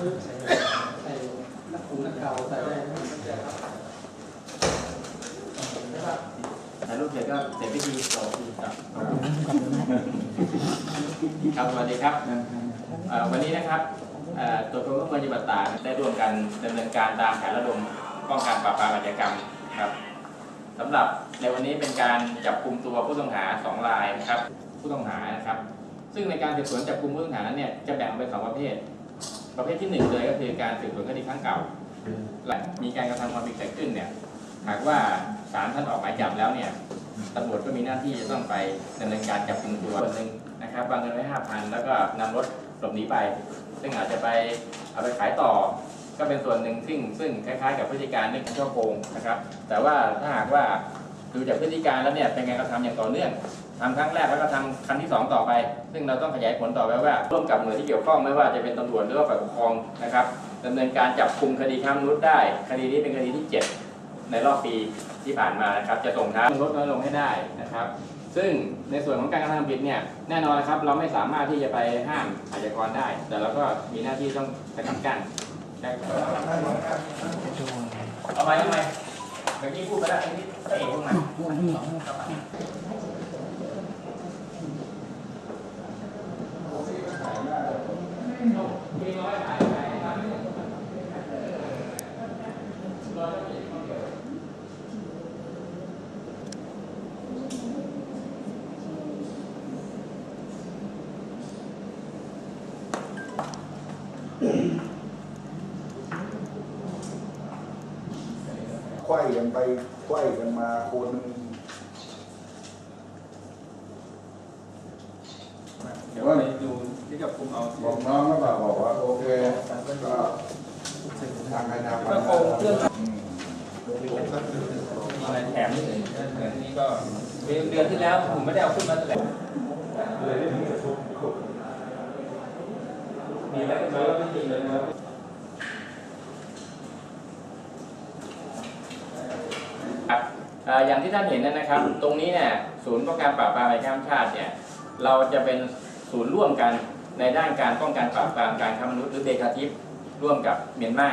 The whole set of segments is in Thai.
ถ่ายรูปเสร็จก็เสร็จพิธีต่อพิธีครับครับสวัสดีครับวันนี้นะครับตัวกรมควบคุมปฏิบัติตาได้ร่วมกันดำเนินการตามแผนระดมป้องกันปราบปรามอาชญากรรมครับสำหรับในวันนี้เป็นการจับกลุ่มตัวผู้ต้องหาสองรายนะครับผู้ต้องหานะครับ ซึ่งในการสืบสวนจับกลุ่มผู้ต้องหานั้นเนี่ยจะแบ่งเป็นสองประเภท ประเภทที่หนึ่งเลยก็คือการสืบสวนคดีครั้งเก่าแลมีการกระทำความผิดเกิดขึ้นเนี่ยหากว่าศาลท่านออกหมายจับแล้วเนี่ยตำรวจก็มีหน้าที่จะต้องไปดำเนินการจับกลุ่มตัวคนหนึ่งนะครับวางเงินไว้ห้าพันแล้วก็นำรถหลบหนีไป ซึ่งอาจจะไปเอาไปขายต่อ ก็เป็นส่วนหนึ่งซึ่งซึ่งคล้ายๆ กับพฤติการเรื่งช่อโกงนะครับ แต่ว่าถ้าหากว่า ดูจากพฤติการแล้วเนี่ยเป็นการกระทำอย่างต่อเนื่องทำครั้งแรกแล้วก็ทำครั้งที่สองต่อไป ซึ่งเราต้องขยายผลต่อไปว่าร่วมกับหน่วยที่เกี่ยวข้องไม่ว่าจะเป็นตำรวจหรือว่าฝ่ายปกครองนะครับดำเนินการจับกลุ่มคดีค้ามนุษย์ได้ คดีนี้เป็นคดีที่ 7 ในรอบปีที่ผ่านมานะครับ จะส่งท้ายลดน้อยลงให้ได้นะครับ ซึ่งในส่วนของการกระทำผิดเนี่ยแน่นอนนะครับเราไม่สามารถที่จะไปห้ามอาชญากรได้ แต่เราก็มีหน้าที่ต้องไปทำกั้นเอาไปทำไมเมื่อกี้พูดไป แล้วอันนี้เอ๋ต รงไหนไขว้กันไปไขว้กันมาคนหนึ่งเดี๋ยวไปดูที่จับกลุ่มเอาบอกน้องก็บอกบอกว่าโอเคก็ทางใครทางมันนะอืมอะไรแถมนี่เลยอันนี้ก็เดือนที่แล้วผมไม่ได้เอาขึ้นมาแต่มีอะไรกันไหมว่าไม่มีเลยนะ ครับอย่างที่ท่านเห็นนั่นนะครับ ตรงนี้เนี่ยศูนย์ป้องกันปราบปรามอาชญามชาติเนี่ยเราจะเป็นศูนย์ร่วมกันในด้านการป้องกันปราบปรามการค้ามนุษย์หรือเดคาทิปร่วมกับเมียนมา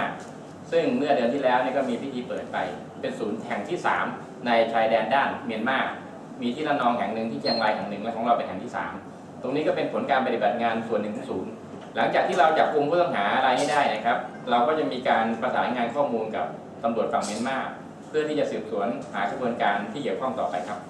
ซึ่งเมื่อเดือนที่แล้วเนี่ยก็มีพิธีเปิดไป เป็นศูนย์แห่งที่ 3 ในชายแดนด้านเมียนมา มีที่ระนองแห่งหนึ่งที่เชียงรายแห่งหนึ่งและของเราเป็นแห่งที่ 3 ตรงนี้ก็เป็นผลการปฏิบัติงานส่วนหนึ่งของศูนย์ หลังจากที่เราจับกลุ่มผู้ต้องหารายนี้ได้นะครับ เราก็จะมีการประสานงานข้อมูลกับตำรวจฝั่งเมียนมา พื่อที่จะสืบสวนหากระบวนการที่เกี่ยวข้องต่อไปครับ